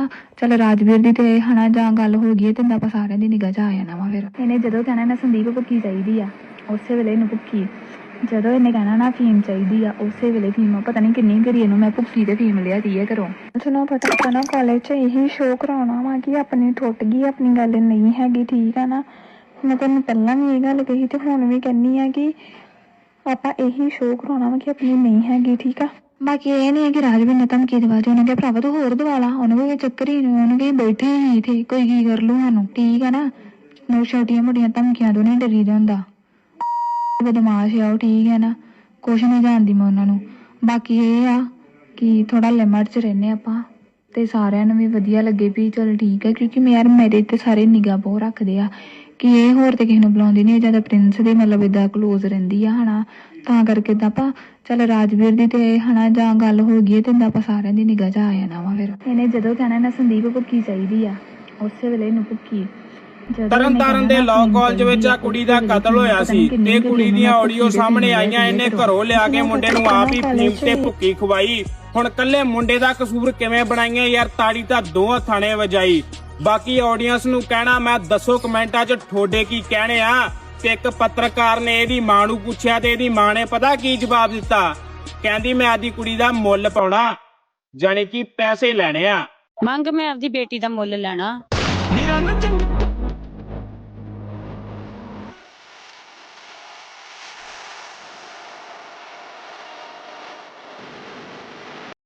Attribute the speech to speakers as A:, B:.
A: ਆਪਾਂ ਚੱਲ ਰਾਜਵੀਰ ਦੀ ਤੇ ਹਨਾ ਜਾਂ ਗੱਲ ਹੋ ਗਈ ਤੇ ਆਪਾਂ ਸਾਰਿਆਂ ਦੀ ਨਿਗਾਹ 'ਚ ਆ ਜਾਣਾ ਵਾ ਫਿਰ। ਇਹਨੇ ਜਦੋਂ ਕਹਿਣਾ ਨਾ ਸੰਦੀਪ ਭੁੱਕੀ ਚਾਹੀਦੀ ਆ, ਉਸੇ ਵੇਲੇ ਇਹਨੂੰ ਭੁੱਕੀ ਜਦੋਂ ਇਹਨੇ ਕਹਿਣਾ ਨਾ ਫੀਮ ਚਾਹੀਦੀ ਆ, ਉਸੇ ਵੇਲੇ ਫੀਮ, ਪਤਾ ਨਹੀਂ ਕਿੰਨੀ ਘਰੀ ਇਹਨੂੰ ਮੈਂ ਭੁੱਕੀ ਤੇ ਫੀਮ ਲਿਆਦੀ ਹੈ ਘਰੋਂ। ਸੁਣੋ ਪਤਾ ਆਪਾਂ ਕਾਲਜ 'ਚ ਇਹੀ ਸ਼ੋਅ ਕਰਾਉਣਾ ਵਾ ਕਿ ਆਪਣੀ ਟੁੱਟ ਗਈ, ਆਪਣੀ ਗੱਲ ਨਹੀਂ ਹੈਗੀ, ਠੀਕ ਆ ਨਾ? ਮੈਂ ਤੈਨੂੰ ਪਹਿਲਾਂ ਵੀ ਇਹ ਗੱਲ ਕਹੀ ਤੇ ਹੁਣ ਵੀ ਕਹਿੰਨੀ ਆ ਕਿ ਆਪਾਂ ਇਹੀ ਸ਼ੋਅ ਕਰਾਉਣਾ ਵਾ ਕਿ ਆਪਣੀ ਨਹੀਂ ਹੈਗੀ, ਠੀਕ ਆ? ਬਾਕੀ ਇਹ ਨਹੀਂ ਹੈ ਕਿ ਰਾਜਵੀਰ ਨੇ ਧਮਕੀ ਦਵਾ ਦੇ ਭਰਾਵਾ ਤੂੰ ਹੋਰ ਦਵਾ ਲਾ, ਉਹਨੇ ਕੋਈ ਚੱਕਰ ਹੀ ਨਹੀਂ, ਉਹਨੇ ਕਿਹਾ ਬੈਠੇ ਹੀ ਇੱਥੇ, ਕੋਈ ਕੀ ਕਰ ਲੂ ਸਾਨੂੰ। ਠੀਕ ਆ ਨਾ? ਨੋ ਛੋਟੀਆਂ ਮੋਟੀਆਂ ਧਮਕੀਆਂ ਤੋਂ ਨਹੀਂ ਡਰੀ ਦਾ ਹੁੰਦਾ। ਬਦਮਾਸ਼ ਆ ਉਹ ਠੀਕ ਹੈ ਨਾ? ਕੁਛ ਨਹੀਂ ਜਾਣਦੀ ਮੈਂ ਉਹਨਾਂ ਨੂੰ। ਬਾਕੀ ਇਹ ਆ ਕਿ ਥੋੜਾ ਲਿਮਟ 'ਚ ਰਹਿੰਦੇ ਆਪਾਂ, ਤੇ ਸਾਰਿਆਂ ਨੂੰ ਵੀ ਵਧੀਆ ਲੱਗੇ ਵੀ ਚਲ ਠੀਕ ਹੈ ਕਿਉਂਕਿ ਮੈਂ ਯਾਰ ਮੇਰੇ ਤੇ ਸਾਰੇ ਨਿਗਾਹ ਬਹੁਤ ਰੱਖਦੇ ਆ। ਕਿ ਇਹ ਹੋਰ ਤੇ ਕਿਸੇ ਨੂੰ ਬੁਲਾਉਂਦੀ ਨਹੀਂ ਜ਼ਿਆਦਾ ਪ੍ਰਿੰਸ ਦੇ ਮਤਲਬ ਇਦਾਂ ক্লোਜ਼ ਰਹਿੰਦੀ ਆ ਹਨਾ। ਤਾਂ ਕਰਕੇ ਤਾਂ ਆਪਾਂ ਚਲ ਰਾਜਵੀਰ ਦੀ ਤੇ ਹਨਾ ਜਾਂ ਗੱਲ ਹੋ ਗਈ ਹੈ ਤੇ ਆਪਾਂ ਸਾਰਿਆਂ ਦੀ ਨਿਗਾਹ 'ਚ ਆ ਜਾਣਾ ਵਾ ਫਿਰ। ਇਹਨੇ ਜਦੋਂ ਕਹਿਣਾ ਨਾ ਸੰਦੀਪ ਭੁੱਕੀ ਚਾਹੀਦੀ ਆ ਉਸੇ ਵੇਲੇ ਇਹਨੂੰ ਭੁੱਕੀ
B: ਤਰਨਤਾਰਨ ਦੇ ਲਾਅ ਕਾਲਜ ਵਿੱਚ ਆ ਕੁੜੀ ਦਾ ਕਤਲ ਹੋਇਆ ਸੀ ਤੇ ਕੁੜੀ ਦੀਆਂ ਆਡੀਓ
A: ਦੇ
B: ਸਾਹਮਣੇ ਆਈਆਂ ਇਹਨੇ
A: ਘਰੋਂ।
B: ਲਿਆ ਕੇ ਮੁੰਡੇ ਨੂੰ ਆਪ ਹੀ ਫੀਮ ਤੇ ਭੁੱਕੀ ਖਵਾਈ। ਹੁਣ ਕੱਲੇ ਮੁੰਡੇ ਦਾ ਕਸੂਰ ਕਿਵੇਂ ਬਣਾਈਆਂ ਯਾਰ ਤਾੜੀ ਤਾਂ ਦੋਹਾਂ ਥਾਣੇ ਵਜਾਈ। ਬਾਕੀ ਆਡੀਅנס ਨੂੰ ਕਹਿਣਾ ਮੈਂ ਦੱਸੋ ਕਮੈਂਟਾਂ 'ਚ ਠੋਡੇ ਕੀ ਕਹਿਣੇ ਆ? ਤੇ ਇੱਕ ਪੱਤਰਕਾਰ ਨੇ ਇਹਦੀ ਮਾਂ ਨੂੰ ਪੁੱਛਿਆ ਤੇ ਇਹਦੀ ਮਾਂ ਨੇ ਪਤਾ ਕੀ ਜਵਾਬ ਦਿੱਤਾ? ਕਹਿੰਦੀ ਮੈਂ ਆਦੀ ਕੁੜੀ ਦਾ ਮੁੱਲ ਪਾਉਣਾ ਜਾਣੀ ਕਿ ਪੈਸੇ ਲੈਣੇ ਆ।
C: ਮੰਗ ਮੈਂ ਆਪਦੀ ਬੇਟੀ ਦਾ ਮੁੱਲ ਲੈਣਾ।
B: ਨਿਰੰਜਨ